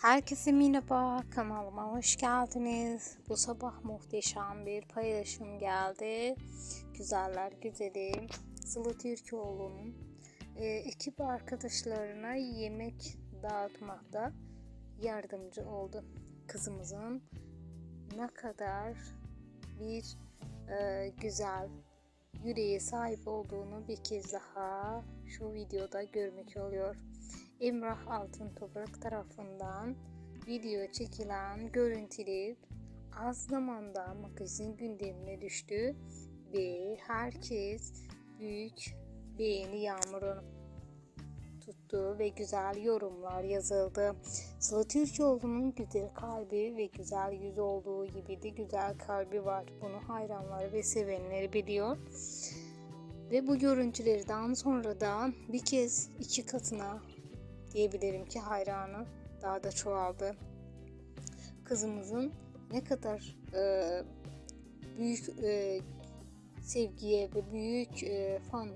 Herkese merhaba, kanalıma hoş geldiniz. Bu sabah muhteşem bir paylaşım geldi. Güzeller güzeli Sıla Türkoğlu'nun e, ekip arkadaşlarına yemek dağıtmakta yardımcı oldu. Kızımızın ne kadar bir e, güzel yüreğe sahip olduğunu bir kez daha şu videoda görmek oluyor. Emrah Altın Toprak tarafından video çekilen görüntüler az zamanda magazin gündemine düştü ve herkes büyük beğeni yağmurunu tuttu ve güzel yorumlar yazıldı. Sıla Türkoğlu'nun güzel kalbi ve güzel yüz olduğu gibi de güzel kalbi var. Bunu hayranları ve sevenleri biliyor. Ve bu görüntülerden sonra da bir kez iki katına diyebilirim ki hayranı daha da çoğaldı. Kızımızın ne kadar e, büyük e, sevgiye ve büyük e, fan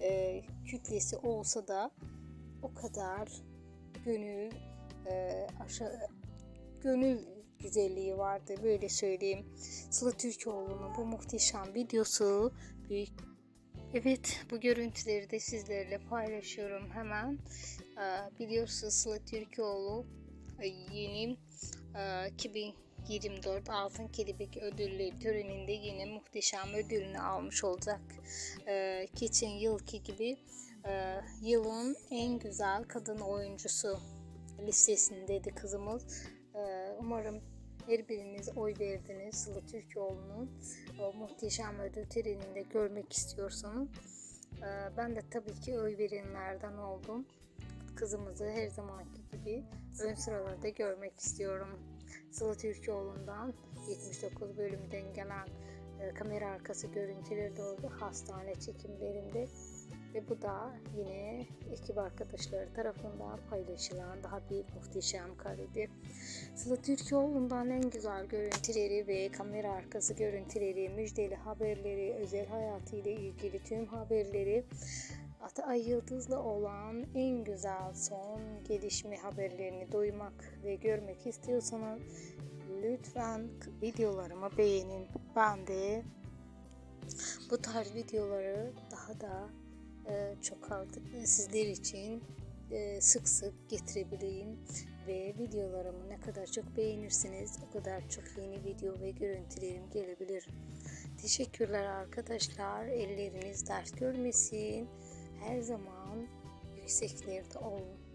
e, kütlesi olsa da o kadar gönül e, aşağı gönül güzelliği vardı böyle söyleyeyim. Sıla Türkoğlu'nun bu muhteşem videosu büyük Evet bu görüntüleri de sizlerle paylaşıyorum hemen. Ee, biliyorsunuz Sıla Türkoğlu e, yeni e, 2024 Altın Kelebek Ödülleri töreninde yine muhteşem ödülünü almış olacak. Ee, geçen yılki gibi e, yılın en güzel kadın oyuncusu listesindeydi kızımız. Ee, umarım her biriniz oy verdiniz Sıla Türkoğlu'nun muhteşem ödül töreninde görmek istiyorsanız. Ben de tabii ki oy verenlerden oldum. Kızımızı her zamanki gibi ön sıralarda görmek istiyorum. Sıla Türkoğlu'ndan 79 bölümden gelen e, kamera arkası görüntüleri de oldu. Hastane çekimlerinde ve bu da yine ekip arkadaşları tarafından paylaşılan daha bir muhteşem kareydi. Sıla Türkoğlu'ndan en güzel görüntüleri ve kamera arkası görüntüleri, müjdeli haberleri, özel hayatıyla ilgili tüm haberleri Atay Yıldız'la olan en güzel son gelişme haberlerini duymak ve görmek istiyorsanız lütfen videolarımı beğenin. Ben de bu tarz videoları daha da e, çok artık sizler için e, sık sık getirebileyim ve videolarımı ne kadar çok beğenirsiniz o kadar çok yeni video ve görüntülerim gelebilir. Teşekkürler arkadaşlar. Elleriniz dert görmesin. Her zaman yükseklerde olun.